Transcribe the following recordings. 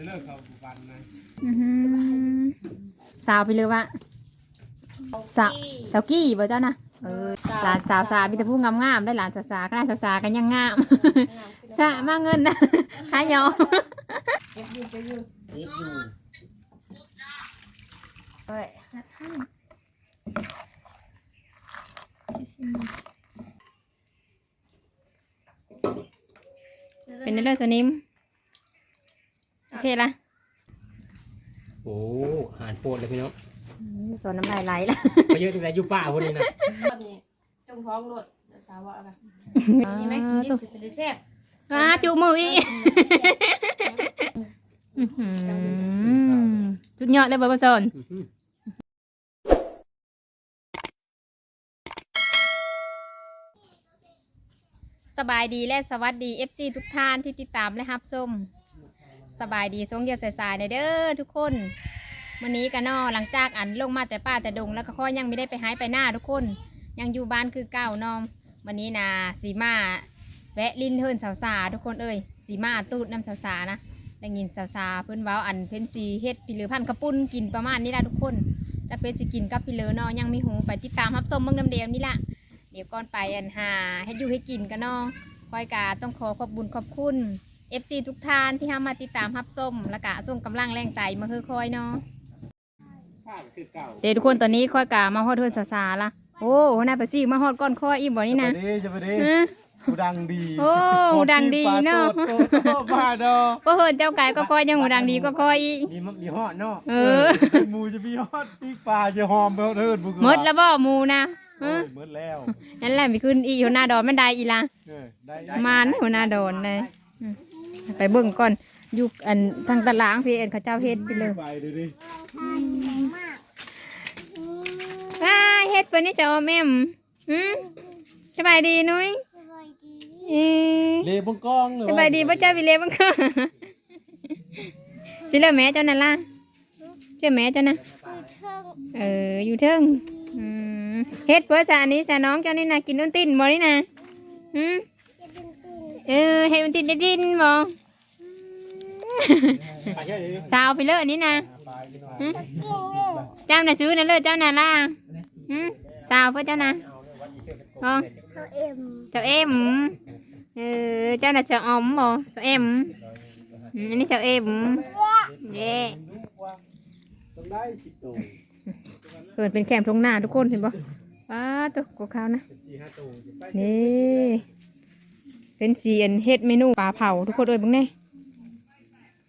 จะเลิกเขาบุกันนะอื้อหือสาวไปเลยว่าสาวสาวกี้บ่เจ้านะเออหลานสาวสามีแต่ผู้งามๆได้หลานสาวสาก็ได้สาวสากันยังงามจ้ามาเงินนะขายอเก็บอยู่เก็บอยู่รีบอยู่เอ้ยเป็นเรื่องสนิมโอ เคละโอ้อาหารโปรดเลยพี่น้องสวนน้ำลายไหลละไปเยอะที่ไหนอยู่ป่าคนนี้นะตอนนี้จงท้องรถสาวว่าอะไรนี่ไหมนี่จะได้แซ่บอ่าจูมืออีกอื้อหือสุดยอดเลยบ่าวสนอื้อหือสบายดีและสวัสดี FC ทุกท่านที่ติดตามและรับชม สบายดีสงเกียรติสายๆในเด้อทุกคนวันนี้กันนอหลังจากอันลงมาแต่ป่าแต่ดงแล้วก็ข้อยังไม่ได้ไปหายไปหน้าทุกคน ยังอยู่บ้านคือเก่านอมวันนี้นะสีมาแวะลินเทินสาวสาทุกคนเอ้ยสีมาตูดน้ำสาวสานะได้ยินสาวสาเพิ่นว้าอันเพิ่นสีเฮ็ดพิเลอพันกระปุ้นกินประมาณนี้ละทุกคนจะเป็นสิกินกับพิเลอนาะยังมีหูไปติดตามรับชมเบิ่งน้ำเดียวนี่ละเดี๋ยวก่อนไปอันหาเฮ็ดอยู่ให้กินกันเนาะคอยกาต้องขอขอบบุญขอบคุณ FC ทุกท่านที่เข้ามาติดตามรับส้มและกะส่งกำลังแรงใจมาคือคอยเนาะภาพคือเก่าเดี๋ยวทุกคนตอนนี้คอยกามาฮอดเทือนสาสาละโอ้หัวหน้าไปซี่มาฮอดก้อนคอยอีบ่นี่นะจะไปดีจะไปดีฮะกูดังดีโอ้หูดังดีเนาะโตโตโตบ้าดอเพราะเฮินเจ้าไก่ก็คอยยังหูดังดีก็คอยอีก มีมะมีหอดเนาะเออเป็นหมูจะมีฮอดปีกปลาจะหอมไปเถิดบุกหมดแล้วบ่หมูนะเอฮะอหมดแล้วนั่นแหละมีขึ้นอีหัวหน้าดอนมันได้อีละเออได้มานหัวหน้าดอนเลยอืม ไปเบิ่งก่อนอยู่อันทางตลาดพี่เอ็นเขาเจ้าเฮ็ดไปเลยไปดูดิว้าเฮ็ดเปิ้นนี่จะเอาแม่มหืมสบายดีนุ้ยเออเลบงกองเลยสบายดีบ่เจ้าวิเลบังค่ะสิเลอแม่เจ้านั่นล่ะเจ้าแม่เจ้านะเอออยู่เทิงอืมเฮ็ดเพื่อสาอันนี้สาน้องเจ้านี่นะกินนุ่นตินบ่นี่นะหืม เออเฮ็ดนุ่นตินได้ดินบ่ไปเยอะเลยสาวไปเลยอันนี้นะไปกันหน่อยหืมเจ้าน่ะซื้อนั่นเลยเจ้าน่ะล่ะหืมสาวเพื่อเจ้านะอ๋อเจ้าเอ็มเออเจ้าน่ะเจ้าอมบ่เจ้าเอ็มอืมอันนี้เจ้าเอ็มเย่ต้องได้สิบตัวเปิดเป็นแคมป์ทงหน้าทุกคนเห็นบ่ว้าตัวกขาวนะสี่ห้าตัวไปนี่ เป็นสีอันเฮ็ดเมนูปลาเผาทุกคนเอ้ยเบิ่งแน่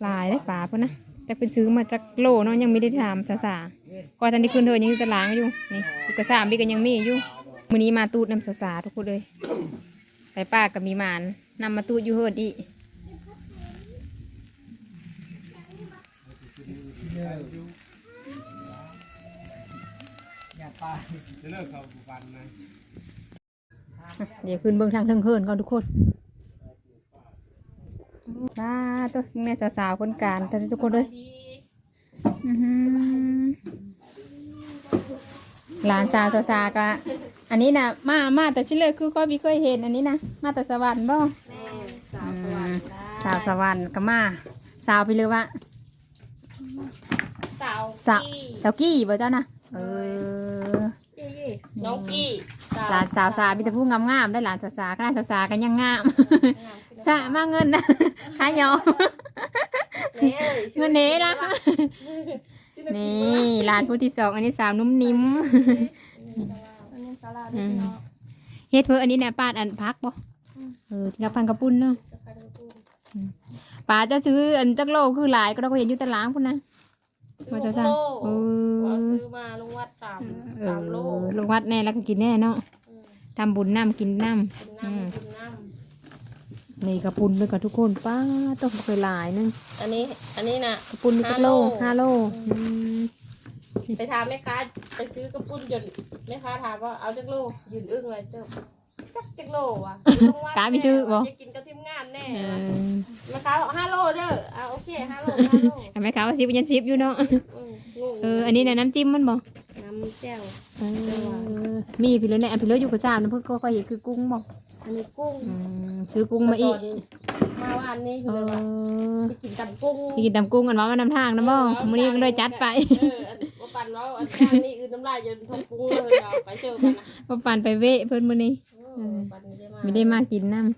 หลายเลยปลาเพิ่นนะจะเป็นซื้อมาจากโลเนาะยังไม่ได้ทำซาซาก็ทันได้ขึ้นเธอยังอยู่ตารางอยู่นี่อยู่กระสามบีกันยังมีอยู่มื้อนี้มาตูดน้ำซาซาทุกคนเลยไปป้ากับมีหมานนำมาตูดอยู่เฮิดอีกจะเลิกเขาบุกันนะ เดี๋ยวขึ้นเบื้องทางเทิงเฮินก่อนทุกคนว้าตัวแม่สาวๆคนกลารแต่ทุกคนเลยอื้อหือหลานสาวสาวๆก็อันนี้นะมามาแต่ชิเลยคือก็มีเคยเห็นอันนี้นะมาแต่สวรรค์บ่แม่สาวสวรรค์สาวสวรรค์ก็มา สาวไปเลยว่าสาวสาวสาวกี้บ่เจ้านะเออ น้องกี้หลานสาวสาวมีแต่ผู้งามๆได้หลานสาวสาวก็ได้สาวสาวกันยังงามสะมาเงินนะขายอเงินเน้นะนี่ร้านผู้ที่สองอันนี้สาวนุ่มนิ่มเฮ็ดเพื่ออันนี้เนี่ยปาดอันพักบ่เออที่กับพันกระปุ้นเนาะป้าจะซื้ออันจักโลคือหลายก็เราก็เห็นอยู่ตารางพุ่นนะ ว่าจะสั่งเอเราอซื้อมาลงวัดสามเอสามโลอลงวัดแน่แล้วก็กินแน่เนาะทำบุญน้ำกินน้กินน้ำกินน้ำนี่กระปุ้นด้วยกับทุกคนป้าต้องเคยหลายนึงำอันนี้ อันนี้น่ะ กระปุ้นจักโลห้าห้าโล โลอืมไปถามแม่ค้าไปซื้อกระปุ้นจนแม่ค้าถามว่าเอาจักโลยืนอึ้งเลยเจ้า จักจักโลว่ะจะกินกับทีมงานแน่เออแม่ค้าบอกห้าโลเด้ออ่าโอเคห้าโลห้าโลเห็นไหมคะว่าซิบยันซิบอยู่เนาะอืมงงเอออันนี้เนี่ยน้ำจิ้มมันบอกน้ำแจ่วเออมีพี่เลือเนี่ยพี่เลืออยู่กับสามนะเพื่อนก็ค่อยเห็นคือกุ้งบอกออันนี้กุ้งอืมซื้อกุ้งมาอีกมาวันนี้เอคือว่าอไปกินตำกุ้งพี่กินตำกุ้งกันว่ามันนำทางนะบ่มื้อนี้ก็เลยจัดไปเอออันว่าปั่นว่าอันข้างนี้อือน้ำลายจนทงกุ้งเลยเอาไปเชื่อมันนะบ่ปานไปเวะเพิ่นมื้อนี้เออ ปั่นไม่ได้มาไม่ได้มากินน้ำ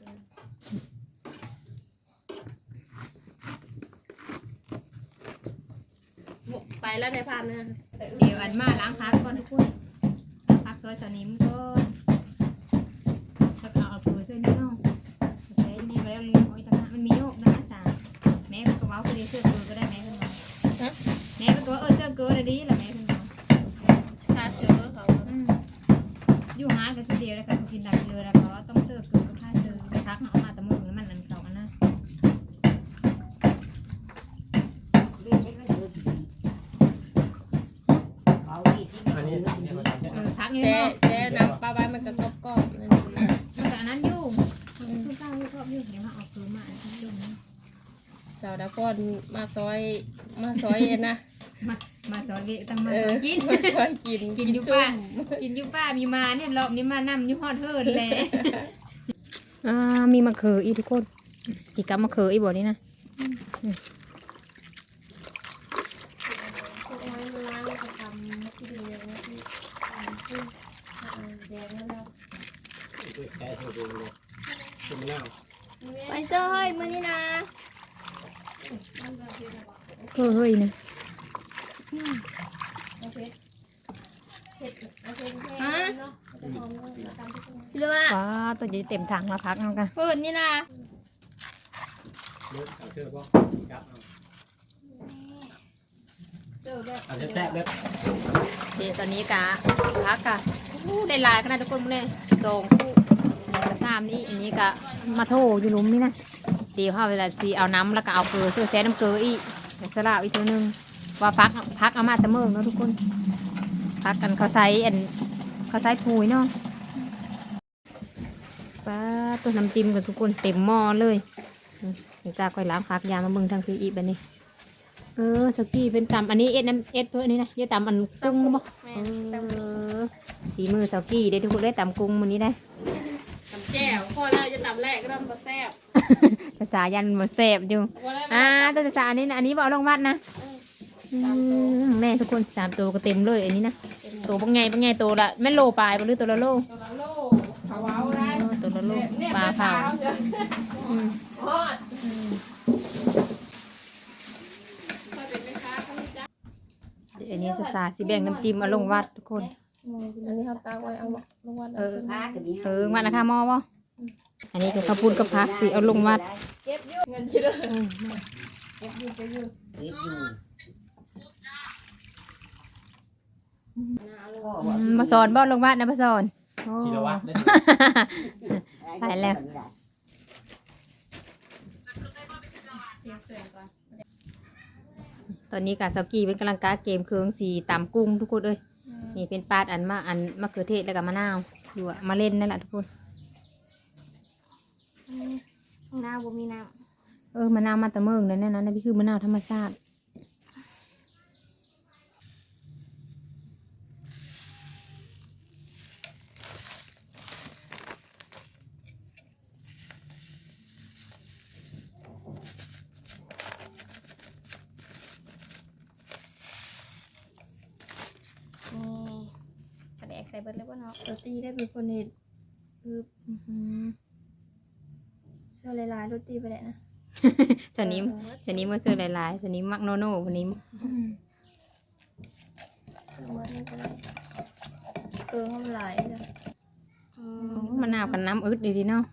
ไปแล้วในพันนะเดี๋ยวอันมาล้างพักก่อนทุกคนล้างพักซอยสนิมก่อนแล้วก็เอาตัวเส้นนี่เนาะใส่นี่ไปแล้วเลยโอ้ยตะนะมันมีโยกนะจ้าแม่เป็นกระเป๋าคือได้เสื้อเกลือก็ได้แม่เพิ่นว่าแม่เป็นตัวเออเสื้อเกลือได้ดีล่ะแม่เพิ่นว่า มาซอยมาซอยเอ็นนะมามาสอนเวตั้งมาเอสออนกิน มาซอยกินกินอยู่ป้ากินอยู่ป้ามีมาเนี่ยรอบนี้มานำอยู่ฮอดเทิร์นแหละอ่ามีมะเขืออีกทุกคนกี่กำมะเขืออีกบ่นี่นะแค่เธอดูเลยคุณเล่าไปเซ้ยมือนี่นะ เฮ้ยเฮ้ยนะหรือว่าว้าตัวจะเต็มถังแล้วพักเอากันฝืนนี่นะเลือกเอาเชื่อป่ะครับเอาเจอแบบเอาแซ่บๆเลยเดี๋ยวตอนนี้กะพักกะอู้ได้หลายขนาดทุกคนเลยสองคู่แล้วก็สามนี่อันนี้กะมาโถอยู่หลุมนี่นะ ตีเข้าเวลาสีเอาน้ำแล้วก็เอาเกลือเสื้อแซ่น้ำเกลืออีกสลับอีกตัวหนึงว่าพักพักเอามาตะเมืองเนาะทุกคนพักกันเขาใส่อันเขาใส่ถุยเนาะป้าตัวน้ำจิ้มกันทุกคนเต็มหม้อเลยอืมเดี๋ยวจ้าค่อยล้างพักยามาเบิ่งทางพี่อีแบบนี้เออสกี้เป็นตำอันนี้เอ็ดน้ำเอ็ดเพื่อนี่นะเดี๋ยวตำอันกุ้งบ่เออสีมือสกี้ได้ทุกคนได้ตำกุ้งมันนี้ได้ตำแจ่วพอแล้วจะตำแรกก็ต้องมาแซ่บ ภาษายันมาแสบอยู่พอแล้วอ่าตัวภาษาอันนี้นะอันนี้บเอกลงวัดนะอืมแม่ทุกคนสามตัวก็เต็มเลยอันนี้นะตัวบางไงบางไงตัวละแม่นโลปลายบ่หรือตัวละโลตัวละโลเขาเอาได้เออตัวละโลเนี่ยปลาเผาอืมทอดค่อยเป็นแม่ค้าเขาไม่จ้าอันนี้สาสิแบ่งน้ำจิ้มเอาลงวัดทุกคนอันนี้เขาตาไว้เอาลงวันเออเออวัดนะคะหมอบ่ อันนี้ก็ข้าวปุ้นกับผักสิเอาลงวัดเก็บเยอะเงินชิลเลยเออเก็บอยู่เก็บอยู่อืมมาสอนบ่ลงวัดนะมาสอนโอ้ชีรวัตรได้ไปแล้วตอนนี้กาสกี้เป็นกำลังกาเกมเครื่องสีตำกุ้งทุกคนเอ้ยนี่เป็นปาดอันมาอันมะเขือเทศแล้วก็มะนาวอยู่อะมาเล่นนั่นแหละทุกคน หน้าบ่มีน้เออมะนาวมาแตะเมืองนั่นแน่นะนั่นคือมะนาวธรรมชาติกระแดกใส่เบิดเลยว่าเนาะำตัวตีได้เป็นคนเห็นคือ เชื่อลายๆรถตีไปแหละนะชนิมชนิมมาซื้อหลายๆชนิมมักโนโน่วันนี้เออมันหลายเลยมะนาวกับน้ำอึดดีดีเนาะ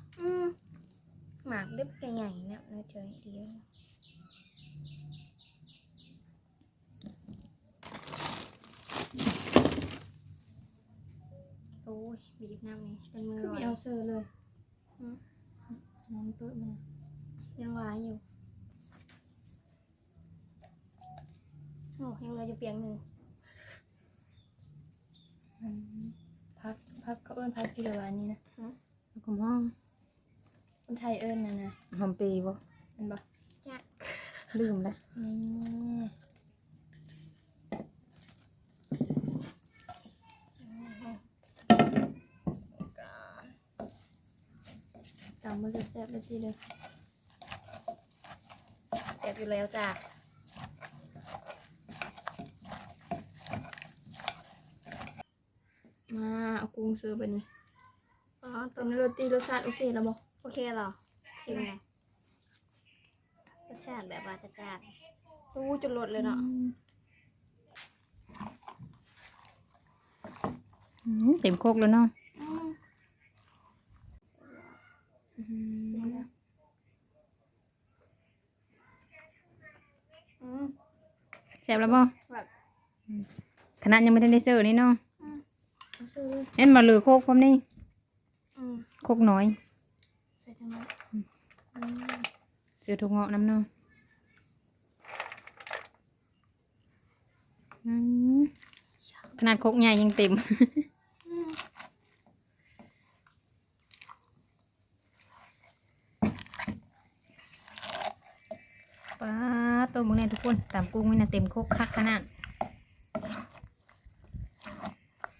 หมากเล็บใหญ่ๆเนี่ยน่าจะเดียวโอ้ยบีบน้ำนี่เป็นมือคือเอาเซอร์เลยน้ำเปิดมันยังหวานอยู่โอ้ยังเหลยจะเปียงหนึ่งพักพักเขาเอิ้นพักกิโลอันนี้นะ แล้วก็ห้อง คนไทยเอิ้นนะนะ หอมปีบ่ เป็นบ่ ลืมละนี่อซี่เด้อแซ่บอยู่แล้วจ้ะมาเอากุ้งซื้อไปนี่อ๋อตอนนี้โรตีรสชาติโอเคแล้วบอกโอเคเหรอชิมไงรสชาติแบบว่าจะจาดรู้จนหลดเลยเนาะอืมเต็มโคกแล้วเนาะอืมแซ่บแล้วบ่แบบอืมขนาดยังไม่ได้ได้ซื้อนี่เนาะเอาซื้อเอ็นมาเหลือโคกพร้อมนี่อืมโคกน้อยใส่ทั้งหมดซื้อทุกเงาะน้ำเนาะอืม ขนาดโคกใหญ่ยังเต็มป้าตัวมึงเนี่ยทุกคนตามกุ้งนี่นะเต็มโคกคักขนาด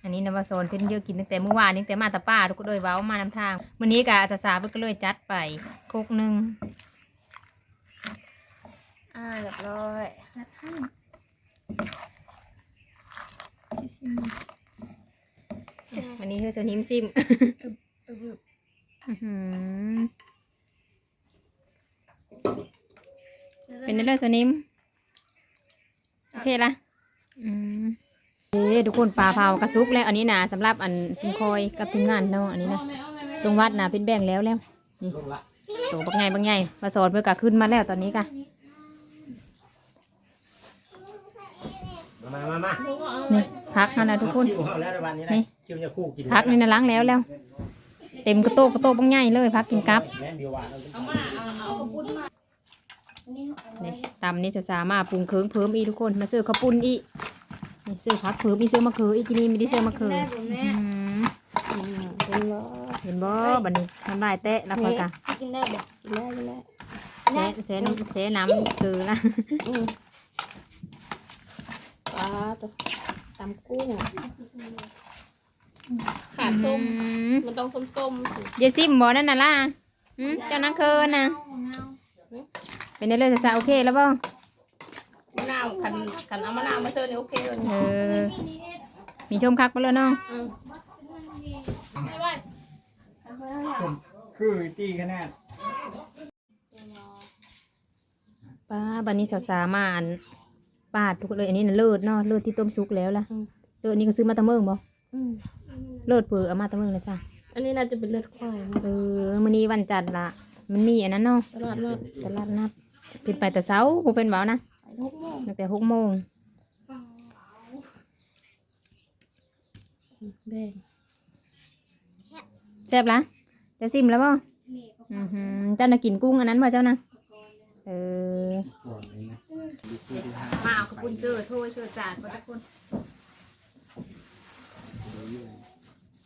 อันนี้นวาโซนเพิ่นเยอะกินตั้งแต่เมื่อวานนี้ตั้งแต่มาแตาป้าทุกคนเลยเว้ามานำทางวันนี้กะอาจจะสาเพิ่นก็เลยจัดไปโคกหนึ่งอ่าเรียบร้อยนัดให้ วันนี้เธอจะนิ้มซิมเอออื้อหือเป็นได้เลยสนิมโอเคละอืมเอ้ทุกคนปลาเผากระซุกแล้ว อันนี้นะสำหรับอันซิมคอยกับทีมงานเนาะอันนี้นะตรงวัดนะเป็นแบ่งแล้วแล้วนี่ลงละตัวบักไงบักไงมาสอนเพื่อกะขึ้นมาแล้วตอนนี้กะมามามามานี่ พักแล้วนะทุกคน คิวเอาแล้วในวันนี้นี่นะคิวจะคู่กินพักนี่นะล้างแล้วแล้ว เต็มกระโตกกระโตกบักไงเลยพักกินกับแม่นเดียวหวานเอาเอามาเอาเอากระปุ้นมานี่ตำนี่จะสามารถปรุงเคิงเพิ่มอีกทุกคนมาซื้อข้าวปุ้นอีกนี่ซื้อผักเพิ่มอีกซื้อมะเขืออีกกินนี่ไม่ได้ซื้อมะเขือแม่ผมแม่อืมเป็นร้อยเห็นบ่บัดนี้ทำลายเตะแล้วก็กะกินได้บอกกินได้กินได้แสนแสนแสนน้ำเกลือละอืมปลาตัว ตำกุ้งขาดส้ม อืมมันต้องส้มๆสิเดี๋ยวซิมบ่นั่นน่ะล่ะอืมเจ้านังเคินน่ะเป็นได้เลยจะสาโอเคแล้วบ่มะนาวขันขันเอามะนาวมาเชิญนี่โอเคเลยเออมีชมคักไปเลยเนาะอืมคือตีขนาดป้าบัดนี้สาวสามาอัน ปาดทุกเลยอันนี้น่ะเลิศเนาะเลิศที่ต้มสุกแล้วล่ะเลิศนี่ก็ซื้อมาตะเมิงบ่อืมเลิศเปือเอามาตะเมิงเลยจ้ะอันนี้น่าจะเป็นเลือดควายนะเออมื้อนี้วันจันทร์ละมันมีอันนั้นเนาะตลอดรอดตลาดนัดเป็นไปแต่เช้าบ่เป็นเบานะ ไปทุกโมงตั้งแต่หกโมงแบ่งแซ่บละจะซิมแล้วบ่อือหือเจ้าน่ะกินกุ้งอันนั้นบ่เจ้านะเออมาเอากระ ปุนเจอโทยเจอจานบ่ทุกคน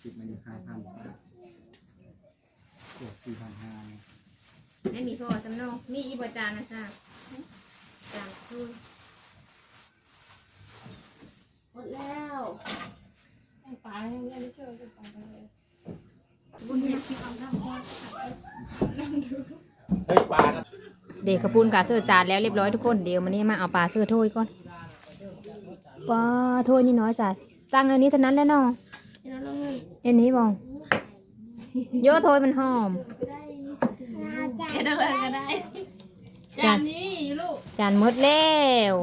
สิบมันอยู่ค่าพันตัวสี่พันห้าไม่มีพอจำนาะมีอีบจานนะจ้าจานถ้วยหมดแล้วไอ้ปลายังไม่ได้เชื่อเป็นปลาเลยเฮ้ยปลานะ เด็กกระปุนกะเสื้อจานแล้วเรียบร้อยทุกคนเดี๋ยวมันนี้มาเอาปลาเสื้อถ้วยก่อน ปลาถ้วยนี่น้อยจ้ะตั้งอันนี้เท่านั้นแหล้วเนาะนี่เราต้องเงินเอ็นนี้บ่โยโทยมันหอมเอ็ดอะไรก็ได้จานนี้ลูกจานหมดแล้ว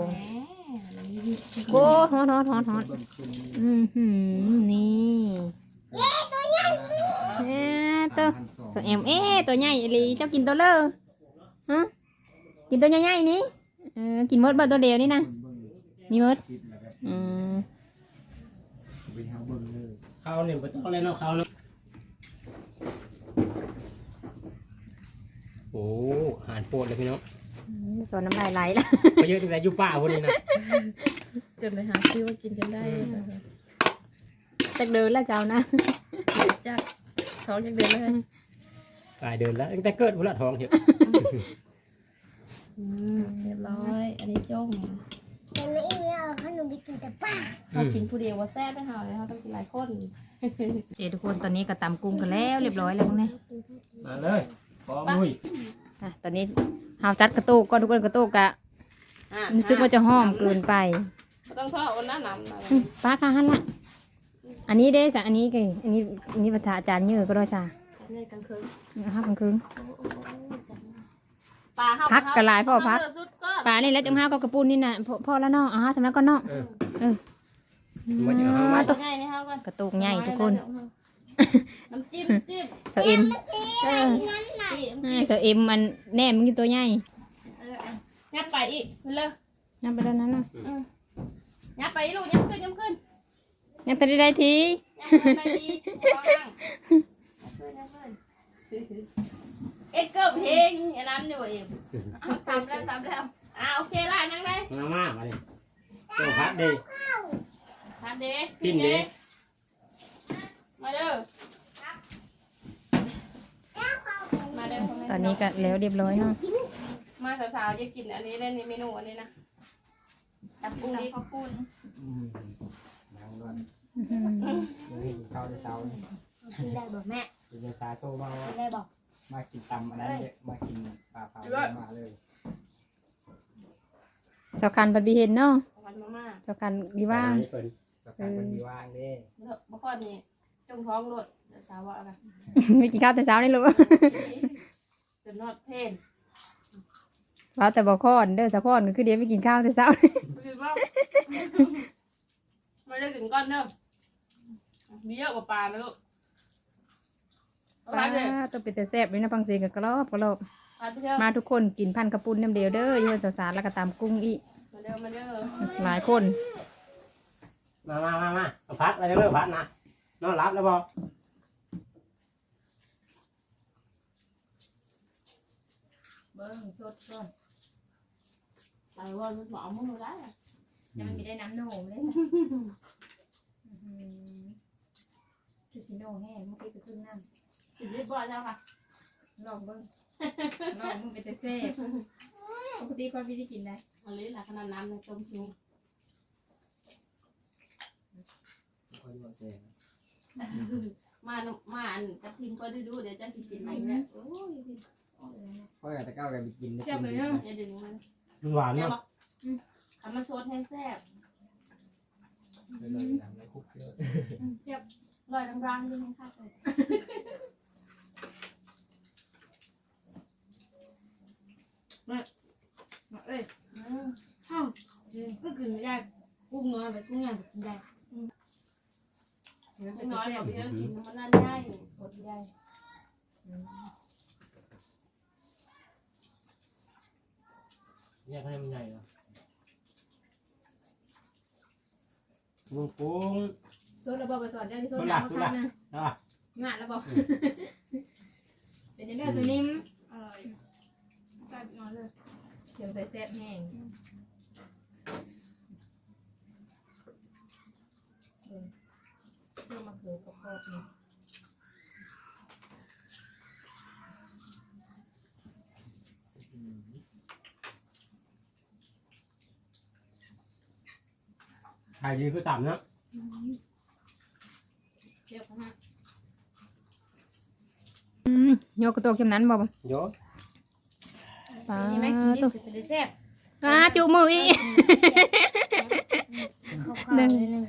โก้ฮอนฮอนฮอนฮอนอือหือนี่เอ๊ะตัวใหญ่เอ๊ะตัวสองเอ็มเอ๊ะตัวใหญ่อีหลีเจ้ากินตัวเลอฮะกินตัวใหญ่ๆนี่เออกินหมดบ่ตัวเดียวนี่นะมีหมด อืมไปหาเบิ่งเลยเขาเนี่ยไม่ต้องเล่นเอาเขาเนาะโอ้หานโพดเลยพี่น้องสอนน้ำลายไหลแล้วไปเยอะที่ไหนอยู่ป่าพวกนี้นะจนไปหาซื้อว่ากินกันได้จักเดินแล้วเจ้านะจากท้องจากเดือนเลยตายเดินแล้วตั้งแต่เกิดพุ่นละท้องเถอะอืมเรียบร้อย อันนี้จ้ง แต่ในอีเมลขนมไปกินแต่ป้าเขากินผู้เดียวว่าแซ่บได้เท่าเลยเขาต้องกินหลายคนเดี๋ยวทุกคนตอนนี้ก็ตำกุ้งกันแล้วเรียบร้อยแล้วพวกนี้มาเลยมพอมุ้ยอะตอนนี้เฮาจัดกระตุกก็ทุกคนกระตุกอะอะรู้สึกว่าจะห้อมเกินไปบ่ต้องทอดวันนั้นน้ำนะอืมป้าค่ะฮันละอันนี้เด้สะอันนี้ก็อันนี้อันนี้ภาษาอาจารย์เยอะก็ได้จ้ะนี่กลางคืนนะครับกลางคืน ปลาเฮาพักกะลายพ่อพักเาสุดก่อนปลานี่แล้วจังห้าก็กระปุนนี่น่ะพ่อพ่อแล้วน้องอ่าสำนักก็น้องเออ เออมันจะเอาไว้ตกง่ายนี่เฮาก่อนกระตุกใหญ่ทุกคนน้ำจิ้มจิ้มเสาเอ็มเออจิ้มเออเสาเอ็มมันแน่มันกินตัวใหญ่เอออะยับไปอีกเร็วนับไปแล้วนั้นน่ะอืมยับไปอีกลูกยับขึ้นยับขึ้นยังไปได้ที ยับไปดีเอานั่งยับขึ้นยับขึ้น เอ็กเกิลเพลงอันนั้นอยู่เอ็มเอาตามแล้วตามแล้วอ่าโอเคละนั่งได้มามามาเลยเจ้าพัดดิทำเด็กปิ้นดิมาเด้อมาเด้อตอนนี้ก็แล้วเรียบร้อยเนาะมาสาวๆจะกินอันนี้เล่นในเมนูอันนี้นะตับกุ้งดีข้าวปุ้นอืมน้ำร้อนอื้อหือนี่ข้าวในเช้านี่กินได้บ่แม่เป็นยาซาโซมาว่ากินได้บ่ มากินตำอันนั้นเนี่ยมากินปลาเผามาเลยเจ้าคันบัดบีเห็นเนาะวันมาม่าเจ้าคันบีว่างเพิ่นสักการเป็นมีว่างเด้เด้อบ่ค่อยนี่จงท้องรถเดี๋ยวสาวว่าอะไรไม่กินข้าวแต่เช้านี่ลูกจนนอดเพนว่าแต่บอกข้อนเด้อสะพอนก็คือเดี๋ยวไม่กินข้าวแต่เช้าคือว่าไม่ได้ถึงก้อนเด้อมีเยอะกว่าปลานะลูก ปลาปลาเลยต้องเป็นแต่แซ่บเลยนะฟังเสียงกับกรอบกรอบปลาไปเถอะมาทุกคนกินพันกระปุนน้ำเดียวเด้อโยนสารแล้วก็ตามกุ้งอีกมาเด้อมาเด้อหลายคน มามามามาเอาพัดไปเรื่อยๆพัดนะนอนรับแล้วบ่เบิ้งสดก่อนใส่ว่ามันหมอมึงได้ยังไม่ได้น้ำโหนมเลยคือสิโน่แห้งเมื่อกี้ก็ขึ้นน้ กินได้บ่อยแล้วค่ะำลองเบิ้งลองมึงเป็นแต่แซ่บปกติคนพี่ได้กินได้อันนี้แหละขนาดน้ำในต้มชูคนมาเจอมาหนูมาอันกับทีมก็ดูดูเดี๋ยวจะกินกินอะไรเนี่ยโอ้ยเพราะอยากจะก้าวกันไปกินเชื่อไปเนาะอย่าดึงมันมันหวานแซ่บเนาะปะทำมันซดแห้งแซ่บเลยเลยน้ำแล้วคุกเยอะลอยรังๆด้วยนะคะ เอ้ยอืมห้องก็กินไม่ได้กุ้งน้อยไปกุ้งใหญ่กินได้ไม่น้อยกว่าเยอะกินมันน่าได้อดได้แยกให้มันใหญ่เนาะลุงปุ้งโซนระบบสอนเจ้าที่โซนโซนหลัน้ำกมาโซนะกนะนะงานระบบเป็นยังไงตัวนิ่ม แซ่บน้อยเลยเสียงใส่แซ่บแห้งเบิ่งเพื่อมาเขือกรอบๆนี่ไข่ดีคือต่ำเนาะเทียบกันนะอืมโยกกระโตกเข็มนั้นบ่บ่โย ปลานี่ไหมกินนี่ตัวจะได้แซ่บอ่าจูมืออีกข้าวๆนิดนึง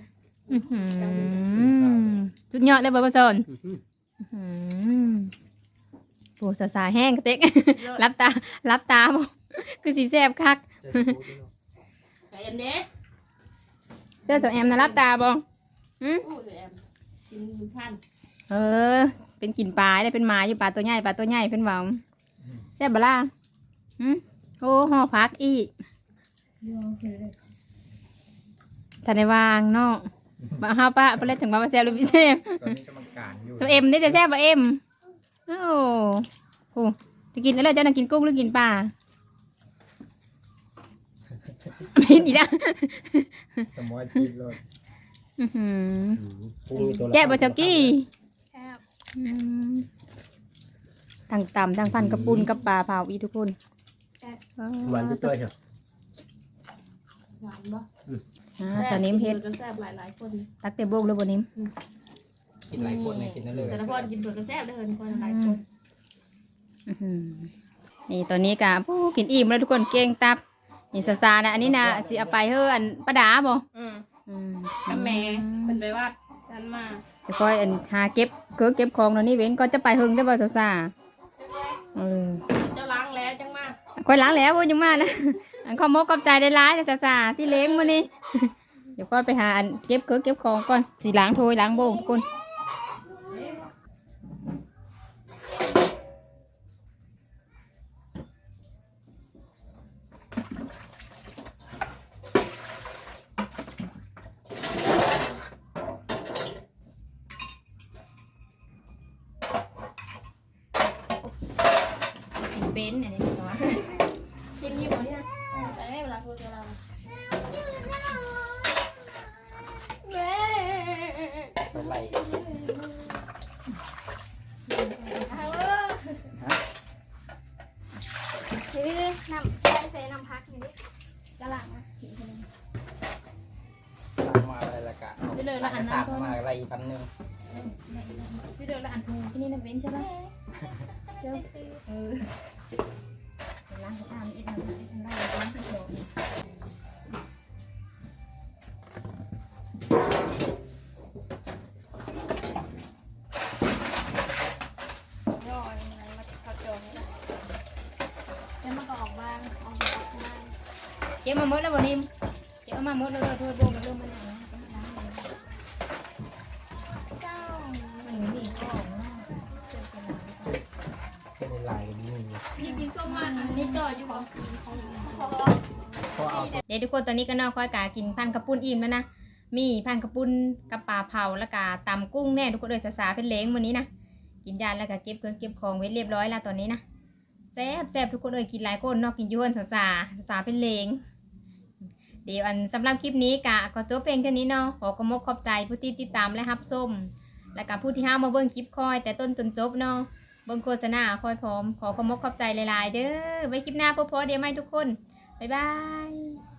อื้อหือสุดยอดเลยบ่บ่สอนอื้อหืออื้อหือโอ้สาสาแห้งกระเต็กรับตารับตาบ่คือสีแซ่บคักไก่เอ็มเด้เด้อสาวแอมนะรับตาบ่อืมโอ้ยแอมกินพันเออ เป็นกลิ่นปลาได้เป็นหมาอยู่ปลาตัวใหญ่ปลาตัวใหญ่เพิ่นเว้าแซ่บบ่ล่ะ หืมโอ้ห่อพักอีกถ้าได้วางเนาะบ่เฮาปะบ่เล่นถึงว่าบ่แซ่บหรือบ่แซ่บตอนนี้กำลังการอยู่ตัวเอ็มได้จะแซ่บบ่เอ็มโอ้โหจะกินอะไรเจ้าน่ะกินกุ้งหรือกินปลาไม่ดีนะสมอยชีพเลยอื้อหือปุ้งมีตัวละแจ๊บบ่เจ้ากี้แซ่บอืมทั้งต่ำทั้งพันกระปุนกับปลาเผาอีทุกคนเออ หวานเต้ยๆเหรอหวานบ่อ่าสาวนิมเฮ็ดกินแซ่บหลายๆคน ตักเตโบกเลยบ่นิมกินหลายคนเลยกินนั่นเลยแต่ละคนกินเผือกก็แซ่บได้เลยคนหลายคนออื้อหือนี่ตอนนี้กะผู้กินอิ่มแล้วทุกคนเก่งตับนี่ซาซานะอันนี้นะสิเอาไปเฮ้ออันป้าดาบ่อืมอืมกับแม่เป็นไปวัดกันมาเดี๋ยวค่อยอันหาเก็บเกือเก็บของเดี๋ยวนี้เว้นก็จะไปหึงได้บ่ซาซาเออ อยล้างแล้วบ่ยังมานะอันข้อมกกับใจได้ร้ายนะซาซาที่เล้งมื้อนี้เดี๋ยวก็ไปหาอันเก็บเกือเก็บของก่อนสิล้างถ้วยล้างโบงทุกคนอันนี้ตัว กินอยู่เนี่ยแต่ไม่เวลาคุยกับเราแม่ ไปไล่ เอาเออเฮ้ย น้ำใส่ใส่น้ำพักนี่ดิกระหล่ำนะตามมาอะไรละกะเอาจะเลยละอันนั้นตามมาอะไรอีกพันหนึ่งที่เดินละอันทูที่นี่นะเว้นใช่ไหมเจ้าเออ มดแล้ววันนี้เก็บมาหมดแล้วถ้วยโบมันเริ่มมันหนาเจ้ามันมีของนะเก็บไปล้าเป็นลายนี่นี่กินส้มมาอันนี้ต่ออยู่บ่เพราะเอาเดี๋ยวทุกคนตอนนี้ก็นอกค่อยกากินพันกระปุ้นอิ่มแล้วนะมีพันกระปุ้นกับปาเผาแล้วก็ตำกุ้งแน่ทุกคนเลยสาเป็นเล้งวันนี้นะกินยาแล้วก็เก็บเครื่องเก็บของไว้เรียบร้อยแล้วตอนนี้นะแซ่บแซ่บทุกคนเลยกินหลายคนนอกกินยุ่นสาสาสาเป็นเลง เดี๋ยวอันสำหรับคลิปนี้กะก็จบเพลงแค่นี้เนาะขอกมกขอบใจผู้ที่ติดตามและรับชมและกับผู้ที่ห้ามมาเบิ้งคลิปคอยแต่ต้นจนจบเนาะเบิ้งโฆษณาคอยพร้อม ขอกระมกขอบใจหลายๆ เด้อไว้คลิปหน้าพบพอเดี๋ยวไม่ทุกคน บ๊ายบาย